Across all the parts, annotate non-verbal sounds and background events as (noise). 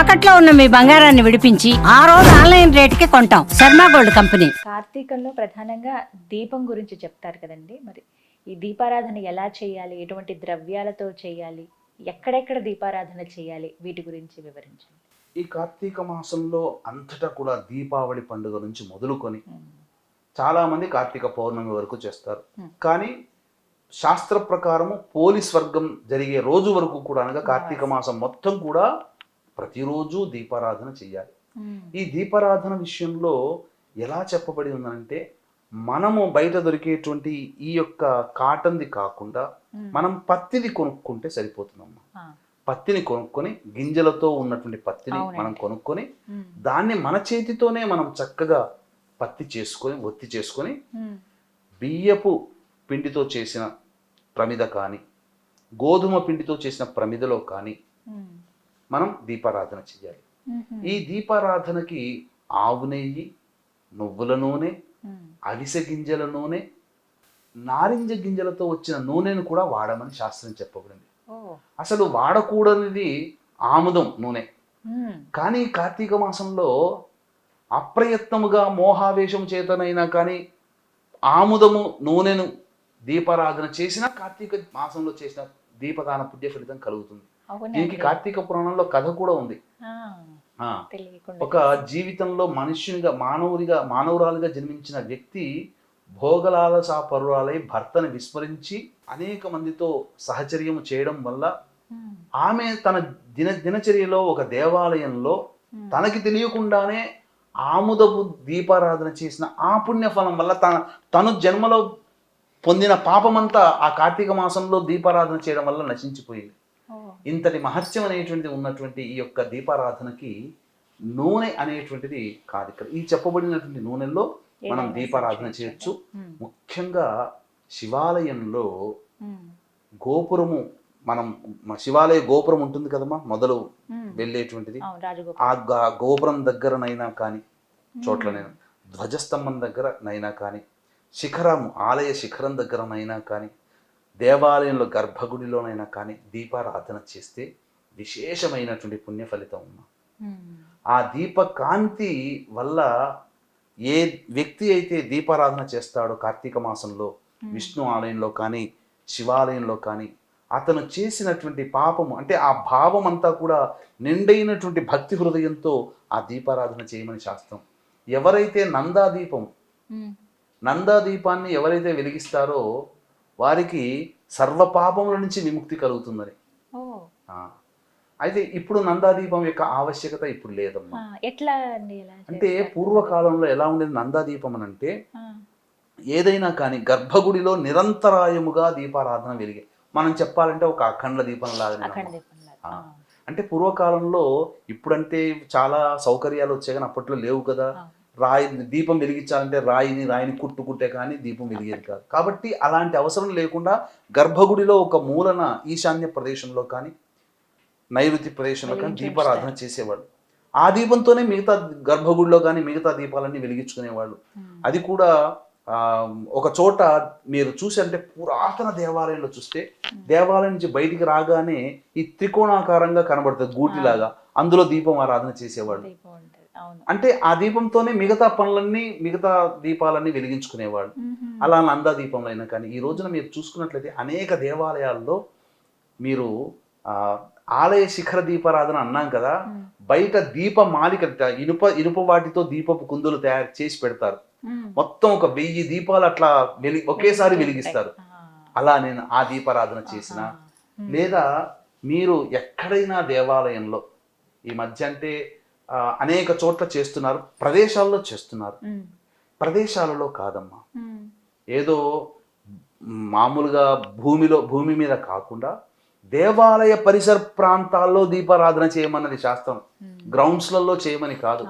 తాకట్లో ఉన్న మీ బంగారాన్ని విడిపించి ఆ రోజు ఆన్లైన్ రేటుకి కొంటాం. Sharma gold company. కార్తీకంలో ప్రధానంగా దీపం గురించి చెప్తారు కదండి. మరి ఈ దీపారాధన ఎలా చేయాలి? ఎటువంటి ద్రవ్యాలతో చేయాలి? ఎక్కడెక్కడ దీపారాధన చేయాలి? వీటి గురించి వివరించండి. ఈ కార్తీక మాసంలో అంతటా కూడా దీపావళి పండుగ నుంచి మొదలుకొని చాలా మంది కార్తీక పౌర్ణమి వరకు చేస్తారు. కానీ శాస్త్ర ప్రకారము పోలీస్ వర్గం జరిగే రోజు వరకు కూడా అనగా కార్తీక మాసం మొత్తం కూడా ప్రతిరోజు దీపారాధన చేయాలి ఈ దీపారాధన విషయంలో ఎలా చెప్పబడి ఉందంటే మనము బయట దొరికేటువంటి ఈ యొక్క కాటన్ది కాకుండా మనం పత్తిది కొనుక్కుంటే సరిపోతుందమ్మా. పత్తిని కొనుక్కొని గింజలతో ఉన్నటువంటి పత్తిని. మనం కొనుక్కొని దాన్ని మన చేతితోనే మనం చక్కగా పత్తి చేసుకొని ఒత్తి చేసుకొని బియ్యపు పిండితో చేసిన ప్రమిద కానీ గోధుమ పిండితో చేసిన ప్రమిదలో కానీ మనం దీపారాధన చేయాలి ఈ దీపారాధనకి ఆవు నెయ్యి నువ్వుల నూనె అవిసె గింజల నూనె నారింజ గింజలతో వచ్చిన నూనెను కూడా వాడమని శాస్త్రం చెప్పబడింది. అసలు వాడకూడనిది ఆముదం నూనె. కానీ కార్తీక మాసంలో అప్రయత్నముగా మోహావేశం చేతనైనా కానీ ఆముదము నూనెను దీపారాధన చేసినా కార్తీక మాసంలో చేసిన దీపదాన పుణ్య ఫలితం కలుగుతుంది. దీనికి కార్తీక పురాణంలో కథ కూడా ఉంది. ఒక జీవితంలో మనుష్యునిగా మానవుడిగా మానవురాలుగా జన్మించిన వ్యక్తి భోగలాలసా పరురాలై భర్తను విస్మరించి అనేక మందితో సహచర్యము చేయడం వల్ల ఆమె తన దిన దినచర్యలో ఒక దేవాలయంలో తనకి తెలియకుండానే ఆముదపు దీపారాధన చేసిన ఆ పుణ్య ఫలం వల్ల తన తను జన్మలో పొందిన పాపమంతా ఆ కార్తీక మాసంలో దీపారాధన చేయడం వల్ల నశించిపోయింది. ఇంతటి మహత్యం అనేటువంటిది ఉన్నటువంటి ఈ యొక్క దీపారాధనకి నూనె అనేటువంటిది కాదు. ఇక్కడ ఈ చెప్పబడినటువంటి నూనెల్లో మనం దీపారాధన చేయొచ్చు. ముఖ్యంగా శివాలయంలో గోపురము మనం శివాలయ గోపురం ఉంటుంది కదమ్మా మొదలు వెళ్ళేటువంటిది. ఆ గోపురం దగ్గరనైనా కానీ చోట్లనైనా ధ్వజస్తంభం దగ్గరనైనా కానీ శిఖరం ఆలయ శిఖరం దగ్గరనైనా కానీ దేవాలయంలో గర్భగుడిలోనైనా కానీ దీపారాధన చేస్తే విశేషమైనటువంటి పుణ్య ఫలితం ఉన్నా. ఉమ్, ఆ దీప కాంతి వల్ల ఏ వ్యక్తి అయితే దీపారాధన చేస్తాడో కార్తీక మాసంలో విష్ణు ఆలయంలో కానీ శివాలయంలో కానీ అతను చేసినటువంటి పాపము అంటే ఆ భావం అంతా కూడా నిండైనటువంటి భక్తి హృదయంతో ఆ దీపారాధన చేయమని శాస్త్రం. ఎవరైతే నందాదీపం ఉమ్, నందాదీపాన్ని ఎవరైతే వెలిగిస్తారో వారికి సర్వ పాపముల నుంచి విముక్తి కలుగుతుందని. అయితే ఇప్పుడు నందాదీపం యొక్క ఆవశ్యకత ఇప్పుడు లేదమ్మా. ఎట్లా అంటే? పూర్వకాలంలో ఎలా ఉండేది నందాదీపం అని అంటే ఏదైనా కానీ గర్భగుడిలో నిరంతరాయముగా దీపారాధన వెలిగే మనం చెప్పాలంటే ఒక అఖండ దీపం లాగా. అంటే పూర్వకాలంలో ఇప్పుడంటే చాలా సౌకర్యాలు వచ్చాయి కానీ అప్పట్లో లేవు కదా. రాయి దీపం వెలిగించాలంటే రాయిని రాయిని కుట్టుకుంటే కానీ దీపం వెలిగేది కాదు. కాబట్టి అలాంటి అవసరం లేకుండా గర్భగుడిలో ఒక మూలన ఈశాన్య ప్రదేశంలో కానీ నైరుతి ప్రదేశంలో కానీ దీపారాధన చేసేవాళ్ళు. ఆ దీపంతోనే మిగతా గర్భగుడిలో కానీ మిగతా దీపాలన్నీ వెలిగించుకునేవాళ్ళు. అది కూడా ఆ, ఒక చోట మీరు చూసి అంటే పురాతన దేవాలయంలో చూస్తే దేవాలయం నుంచి బయటికి రాగానే ఈ త్రికోణాకారంగా కనబడుతుంది గూటిలాగా. అందులో దీపం ఆరాధన చేసేవాళ్ళు. అంటే ఆ దీపంతోనే మిగతా పనులన్నీ మిగతా దీపాలన్నీ వెలిగించుకునేవాళ్ళు. అలా నందా దీపంలో అయినా కానీ ఈ రోజున మీరు చూసుకున్నట్లయితే అనేక దేవాలయాల్లో మీరు ఆ, ఆలయ శిఖర దీపారాధన అన్నాం కదా బయట దీప మాలిక ఇనుప ఇనుప వాటితో దీపపు కుందులు తయారు చేసి పెడతారు. మొత్తం ఒక వెయ్యి దీపాలు అట్లా వెలి ఒకేసారి వెలిగిస్తారు. అలా నేను ఆ దీపారాధన చేసిన. లేదా మీరు ఎక్కడైనా దేవాలయంలో ఈ మధ్య అంటే అనేక చోట్ల చేస్తున్నారు ప్రదేశాల్లో చేస్తున్నారు. ప్రదేశాలలో కాదమ్మా. ఏదో మామూలుగా భూమిలో భూమి మీద కాకుండా దేవాలయ పరిసర ప్రాంతాల్లో దీపారాధన చేయమన్నది శాస్త్రం. గ్రౌండ్స్లలో చేయమని కాదు.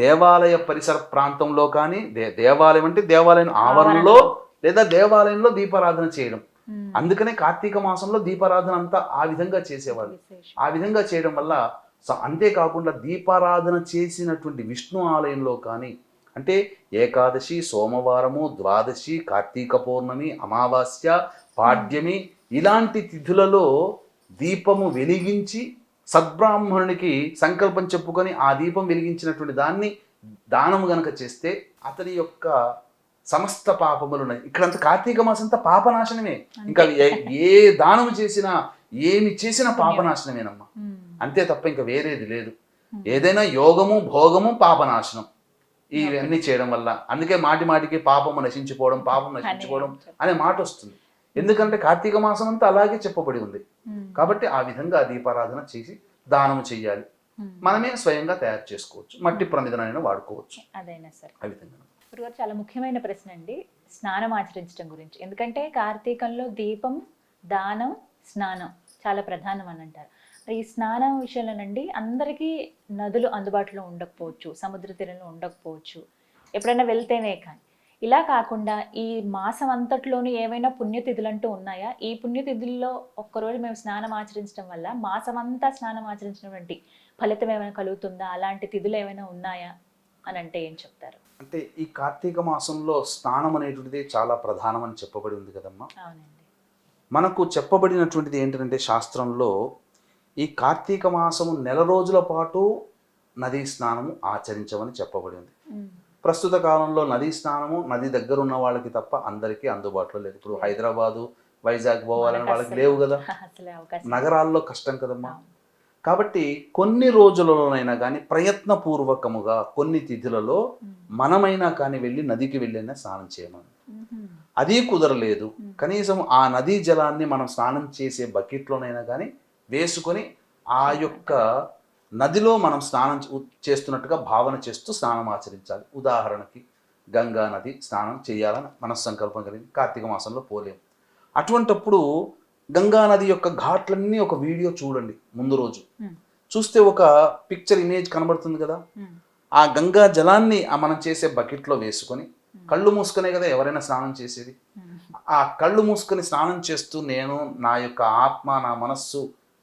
దేవాలయ పరిసర ప్రాంతంలో కానీ దే దేవాలయం అంటే దేవాలయం ఆవరణలో లేదా దేవాలయంలో దీపారాధన చేయడం. అందుకనే కార్తీక మాసంలో దీపారాధన అంతా ఆ విధంగా చేసేవాళ్ళు. ఆ విధంగా చేయడం వల్ల స- అంతేకాకుండా దీపారాధన చేసినటువంటి విష్ణు ఆలయంలో కానీ అంటే ఏకాదశి సోమవారము ద్వాదశి కార్తీక పౌర్ణమి అమావాస్య పాడ్యమి ఇలాంటి తిథులలో దీపము వెలిగించి సద్బ్రాహ్మణునికి సంకల్పం చెప్పుకొని ఆ దీపం వెలిగించినటువంటి దాన్ని దానము గనక చేస్తే అతని యొక్క సమస్త పాపములు ఉన్నాయి ఇక్కడంత కార్తీక మాసం అంతా పాపనాశనమే. ఇంకా ఏ- దానము చేసినా ఏమి చేసినా పాపనాశనమేనమ్మా. అంతే తప్ప ఇంకా వేరేది లేదు. ఏదైనా యోగము భోగము పాపనాశనం. ఇవన్నీ చేయడం వల్ల అందుకే మాటి మాటికి పాపము నశించిపోవడం పాపం నశించిపోవడం అనే మాట వస్తుంది. ఎందుకంటే కార్తీక మాసం అంతా అలాగే చెప్పబడి ఉంది. కాబట్టి ఆ విధంగా దీపారాధన చేసి దానము చెయ్యాలి ఉమ్. మనమే స్వయంగా తయారు చేసుకోవచ్చు. మట్టి ప్రమిదనైనా వాడుకోవచ్చు. అదైనా సరే. ఆ విధంగా. గురుగారు చాలా ముఖ్యమైన ప్రశ్న అండి. స్నానం ఆచరించడం గురించి. ఎందుకంటే కార్తీకంలో దీపం దానం స్నానం చాలా ప్రధానం అని అంటారు. ఈ స్నానం విషయంలోనండి అందరికీ నదులు అందుబాటులో ఉండకపోవచ్చు సముద్ర తీరంలో ఉండకపోవచ్చు. ఎప్పుడైనా వెళ్తేనే కానీ. ఇలా కాకుండా ఈ మాసం అంతట్లోనూ ఏమైనా పుణ్యతిథులు అంటూ ఉన్నాయా? ఈ పుణ్యతిథుల్లో ఒక్కరోజు మేము స్నానం ఆచరించడం వల్ల మాసం అంతా స్నానం ఆచరించినటువంటి ఫలితం ఏమైనా కలుగుతుందా? అలాంటి తిథులు ఏమైనా ఉన్నాయా? అని అంటే ఏం చెప్తారు? అంటే ఈ కార్తీక మాసంలో స్నానం అనేటువంటిది చాలా ప్రధానమని చెప్పబడి ఉంది కదమ్మా. అవునండి. మనకు చెప్పబడినటువంటిది ఏంటంటే శాస్త్రంలో ఈ కార్తీక మాసము నెల రోజుల పాటు నదీ స్నానము ఆచరించమని చెప్పబడి ఉంది ఉమ్. ప్రస్తుత కాలంలో నదీ స్నానము నది దగ్గర ఉన్న వాళ్ళకి తప్ప అందరికీ అందుబాటులో లేదు ఇప్పుడు హైదరాబాదు వైజాగ్ పోవాలని వాళ్ళకి లేవు కదా (laughs) నగరాల్లో కష్టం కదమ్మా. కాబట్టి కొన్ని రోజులలోనైనా కానీ ప్రయత్నపూర్వకముగా కొన్ని తిథులలో. మనమైనా కానీ వెళ్ళి నదికి వెళ్ళైనా స్నానం చేయమని. అది కుదరలేదు. కనీసం ఆ నదీ జలాన్ని మనం స్నానం చేసే బకెట్లోనైనా కానీ వేసుకొని ఆ యొక్క నదిలో మనం స్నానం చేస్తున్నట్టుగా భావన చేస్తూ స్నానం ఆచరించాలి. ఉదాహరణకి గంగా నది స్నానం చేయాలని మనస్సంకల్పం కలిగి కార్తీక మాసంలో పోలేము అటువంటప్పుడు గంగా నది యొక్క ఘాట్లన్నీ ఒక వీడియో చూడండి ముందు రోజు. చూస్తే ఒక పిక్చర్ ఇమేజ్ కనబడుతుంది కదా. ఆ గంగా జలాన్ని ఆ మనం చేసే బకెట్లో వేసుకొని కళ్ళు మూసుకునే కదా ఎవరైనా స్నానం చేసేది. ఆ కళ్ళు మూసుకొని స్నానం చేస్తూ నేను నా యొక్క ఆత్మ నా మనస్సు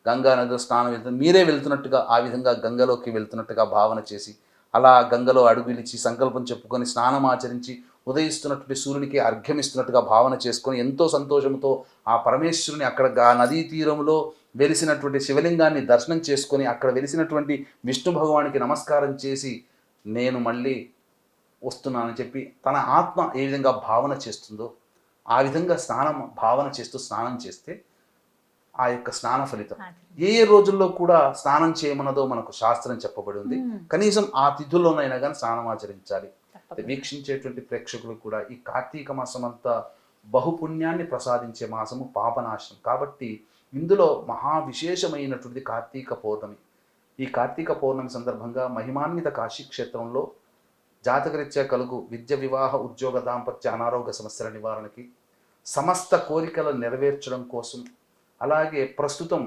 గంగా నదిలో స్నానం వెళ్తుంది మీరే వెళ్తున్నట్టుగా ఆ విధంగా గంగలోకి వెళ్తున్నట్టుగా భావన చేసి అలా గంగలో అడుగు విలిచి సంకల్పం చెప్పుకొని స్నానం ఆచరించి ఉదయిస్తున్నటువంటి సూర్యునికి అర్ఘ్యమిస్తున్నట్టుగా భావన చేసుకొని ఎంతో సంతోషంతో ఆ పరమేశ్వరుని అక్కడ ఆ నదీ తీరంలో వెలిసినటువంటి శివలింగాన్ని దర్శనం చేసుకొని అక్కడ వెలిసినటువంటి విష్ణు భగవానికి నమస్కారం చేసి నేను మళ్ళీ వస్తున్నానని చెప్పి తన ఆత్మ ఏ విధంగా భావన చేస్తుందో ఆ విధంగా స్నానం భావన చేస్తూ స్నానం చేస్తే ఆ యొక్క స్నాన ఫలితం. ఏ ఏ రోజుల్లో కూడా స్నానం చేయమన్నదో మనకు శాస్త్రం చెప్పబడి ఉంది. కనీసం ఆ తిథుల్లోనైనా కానీ స్నానం ఆచరించాలి. వీక్షించేటువంటి ప్రేక్షకులకు కూడా ఈ కార్తీక మాసం అంతా బహుపుణ్యాన్ని ప్రసాదించే మాసము పాపనాశనం కాబట్టి ఇందులో మహా విశేషమైనటువంటి కార్తీక పౌర్ణమి ఈ కార్తీక పౌర్ణమి సందర్భంగా మహిమాన్విత కాశీ క్షేత్రంలో జాతకరీత్యా కలుగు విద్య వివాహ ఉద్యోగ దాంపత్య అనారోగ్య సమస్యల నివారణకి సమస్త కోరికలను నెరవేర్చడం కోసం అలాగే ప్రస్తుతం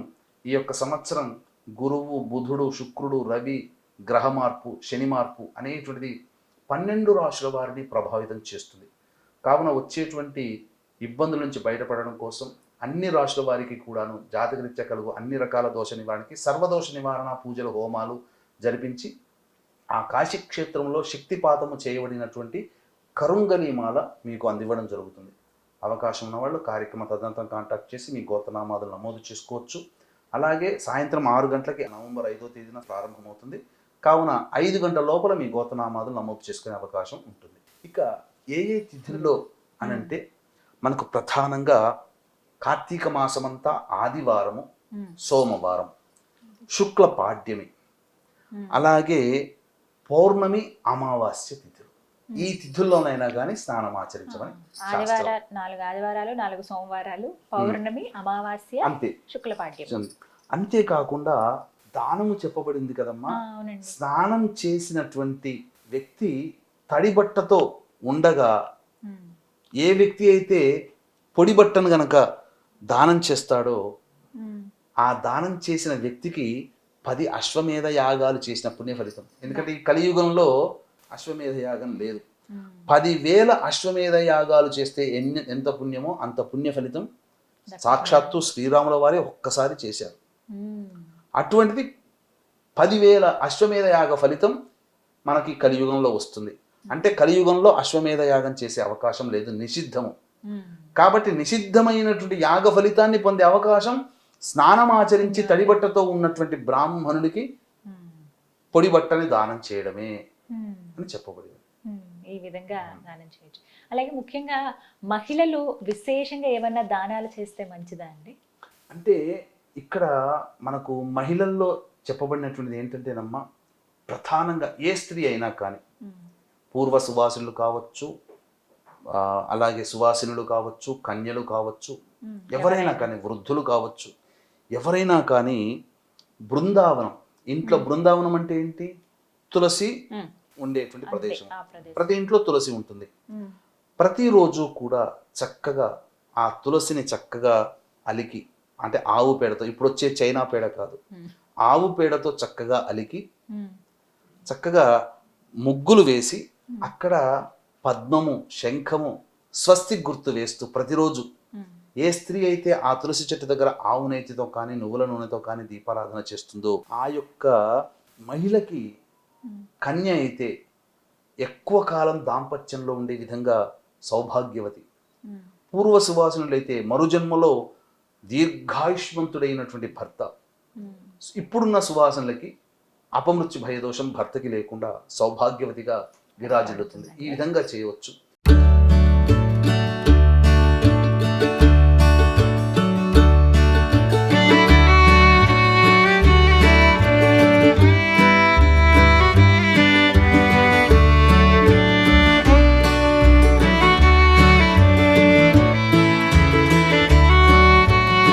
ఈ యొక్క సంవత్సరం గురువు బుధుడు శుక్రుడు రవి గ్రహ మార్పు శని మార్పు అనేటువంటిది పన్నెండు రాశుల వారిని ప్రభావితం చేస్తుంది. కావున వచ్చేటువంటి ఇబ్బందుల నుంచి బయటపడడం కోసం అన్ని రాశుల వారికి కూడాను జాతకరీత్యా కలుగు అన్ని రకాల దోష నివారణకి సర్వదోష నివారణ పూజలు హోమాలు జరిపించి ఆ కాశీ క్షేత్రంలో శక్తిపాతము చేయబడినటువంటి కరుంగనీమాల మీకు అందివ్వడం జరుగుతుంది. అవకాశం ఉన్న వాళ్ళు కార్యక్రమ తదనంతరం కాంటాక్ట్ చేసి మీ గోతనామాదులు నమోదు చేసుకోవచ్చు అలాగే సాయంత్రం ఆరు గంటలకి నవంబర్ ఐదో తేదీన ప్రారంభమవుతుంది కావున ఐదు గంటల లోపల మీ గోతనామాదులు నమోదు చేసుకునే అవకాశం ఉంటుంది ఇక ఏ ఏ తిథుల్లో అని అంటే మనకు ప్రధానంగా కార్తీక మాసమంతా ఆదివారము. సోమవారం శుక్ల పాడ్యమి. అలాగే పౌర్ణమి అమావాస్య తిథులు ఈ తిథుల్లోనైనా కానీ స్నానం ఆచరించమని ఆదివారాలు నాలుగు ఆదివారాలు నాలుగు సోమవారాలు పౌర్ణమి అమావాస్య అంతే. శుక్లపాడ్యం. అంతేకాకుండా దానము చెప్పబడింది కదమ్మా. స్నానం చేసినటువంటి వ్యక్తి తడి బట్టతో ఉండగా. ఏ వ్యక్తి అయితే పొడి బట్టను గనక దానం చేస్తాడో. ఆ దానం చేసిన వ్యక్తికి పది అశ్వమేధ యాగాలు చేసిన పుణ్య ఫలితం ఎందుకంటే ఈ కలియుగంలో అశ్వమేధ యాగం లేదు. పదివేల అశ్వమేధ యాగాలు చేస్తే ఎన్ని ఎంత పుణ్యమో అంత పుణ్య ఫలితం సాక్షాత్తు శ్రీరాముల వారే ఒక్కసారి చేశారు. అటువంటిది పదివేల అశ్వమేధ యాగ ఫలితం మనకి కలియుగంలో వస్తుంది. అంటే కలియుగంలో అశ్వమేధ యాగం చేసే అవకాశం లేదు నిషిద్ధము. కాబట్టి నిషిద్ధమైనటువంటి యాగ ఫలితాన్ని పొందే అవకాశం స్నానం ఆచరించి తడిబట్టతో ఉన్నటువంటి బ్రాహ్మణుడికి ఉమ్, పొడి బట్టని దానం చేయడమే. అని చెప్పబడింది. ఈ విధంగా దానం చేయొచ్చు. అలాగే ముఖ్యంగా మహిళలు విశేషంగా ఏమన్నా దానాలు చేస్తే మంచిదా అండి? అంటే ఇక్కడ మనకు మహిళల్లో చెప్పబడినటువంటిది ఏంటంటేనమ్మా ప్రధానంగా ఏ స్త్రీ అయినా కానీ పూర్వ సువాసినులు కావచ్చు అలాగే సువాసినులు కావచ్చు కన్యలు కావచ్చు ఎవరైనా కానీ వృద్ధులు కావచ్చు ఎవరైనా కానీ బృందావనం ఇంట్లో బృందావనం అంటే ఏంటి? తులసి ఉండేటువంటి ప్రదేశం. ప్రతి ఇంట్లో తులసి ఉంటుంది. ప్రతిరోజు కూడా చక్కగా ఆ తులసిని చక్కగా అలికి అంటే ఆవు పేడతో ఇప్పుడు వచ్చే చైనా పేడ కాదు. ఆవు పేడతో చక్కగా అలికి చక్కగా ముగ్గులు వేసి అక్కడ పద్మము శంఖము స్వస్తి గుర్తు వేస్తూ ప్రతిరోజు ఏ స్త్రీ అయితే ఆ తులసి చెట్టు దగ్గర ఆవు నేతితో కానీ నువ్వుల నూనెతో కానీ దీపారాధన చేస్తుందో ఆ యొక్క మహిళకి కన్య అయితే ఎక్కువ కాలం దాంపత్యంలో ఉండే విధంగా సౌభాగ్యవతి. పూర్వ సువాసనులైతే మరుజన్మలో దీర్ఘాయుష్మంతుడైనటువంటి భర్త. ఇప్పుడున్న సువాసనలకి అపమృత్యు భయదోషం భర్తకి లేకుండా సౌభాగ్యవతిగా విరాజిల్లుతుంది. ఈ విధంగా చేయవచ్చు.